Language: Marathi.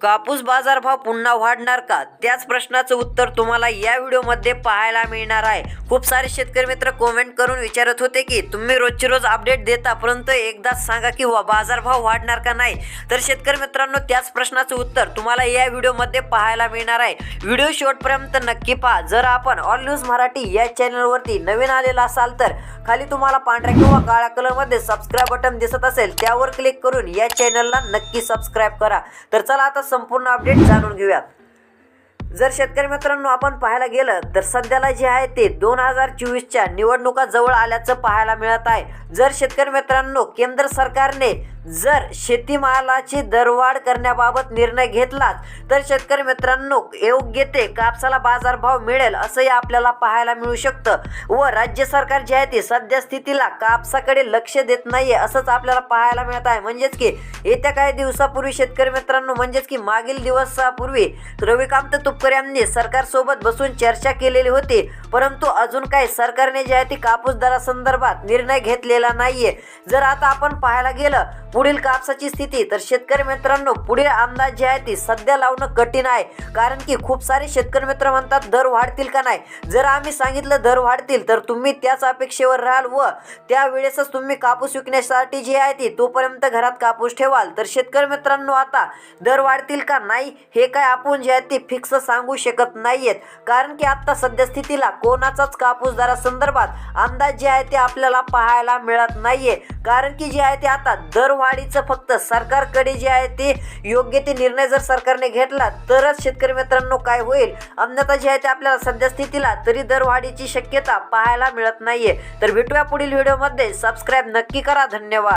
कापूस बाजारभाव पुन्हा वाढणार का? त्याच प्रश्नाचं उत्तर तुम्हाला या व्हिडिओमध्ये पाहायला मिळणार आहे. खूप सारे शेतकरी मित्र कमेंट करून विचारत होते की तुम्ही रोजची रोज अपडेट देता परंतु एकदाच सांगा की वा बाजारभाव वाढणार का नाही? तर शेतकरी मित्रांनो त्याच प्रश्नाचं उत्तर तुम्हाला या व्हिडिओमध्ये पाहायला मिळणार आहे. व्हिडिओ शेवटपर्यंत नक्की पहा. जर आपण ऑल न्यूज मराठी या चॅनलवरती नवीन आलेला असाल तर खाली तुम्हाला पांढऱ्या किंवा काळ्या कलरमध्ये सबस्क्राईब बटन दिसत असेल त्यावर क्लिक करून या चॅनलला नक्की सबस्क्राईब करा. तर चला आता संपूर्ण अपडेट जाणून घेऊयात. जर शेतकरी मित्रांनो आपण पाहायला गेलं तर सध्याला जे आहे ते दोन हजार चोवीसच्या निवडणुका जवळ आल्याचं पाहायला मिळत आहे. जर शेतकरी मित्रांनो केंद्र सरकारने जर शेतीमालाची दरवाढ करण्याबाबत निर्णय घेतलाच तर शेतकरी मित्रांनो योग्य ते कापसाला बाजारभाव मिळेल असंही आपल्याला पाहायला मिळू शकतं. व राज्य सरकार जे आहे ते सध्या स्थितीला कापसाकडे लक्ष देत नाहीये असंच आपल्याला पाहायला मिळत आहे. म्हणजेच की येत्या काही दिवसापूर्वी शेतकरी मित्रांनो म्हणजेच की मागील दिवसापूर्वी रविकांत तुपकर यांनी सरकारसोबत बसून चर्चा केलेली होती. परंतु अजून काही सरकारने जे आहे ती कापूस दरासंदर्भात निर्णय घेतलेला नाहीये. जर आता आपण पाहायला गेलं पुढील कापसाची स्थिती तर शेतकरी मित्रांनो पुढील अंदाज जे आहे ती सध्या लावणं कठीण आहे. कारण की खूप सारे शेतकरी मित्र म्हणतात दर वाढतील का नाही? जर आम्ही सांगितलं दर वाढतील तर तुम्ही त्याच अपेक्षेवर राहाल व त्यावेळेसच तुम्ही कापूस विकण्यासाठी जी आहे ती तोपर्यंत घरात कापूस ठेवाल. तर शेतकरी मित्रांनो आता दर वाढतील का नाही हे काय आपण जे आहे ते फिक्स सांगू शकत नाहीयेत. कारण की आता सध्या स्थितीला कोणाचाच कापूस दरासंदर्भात अंदाज जे आहे ते आपल्याला पाहायला मिळत नाहीये. कारण की जे आहे ते आता दर वाढीचं फक्त सरकारकडे जे आहे ते योग्य ते निर्णय जर सरकारने घेतला तरच शेतकरी मित्रांनो काय होईल? अन्यथा जे आहे ते आपल्याला सध्या स्थितीला तरी दरवाढीची शक्यता पाहायला मिळत नाहीये. तर भेटूया पुढील व्हिडिओमध्ये. सबस्क्राईब नक्की करा. धन्यवाद.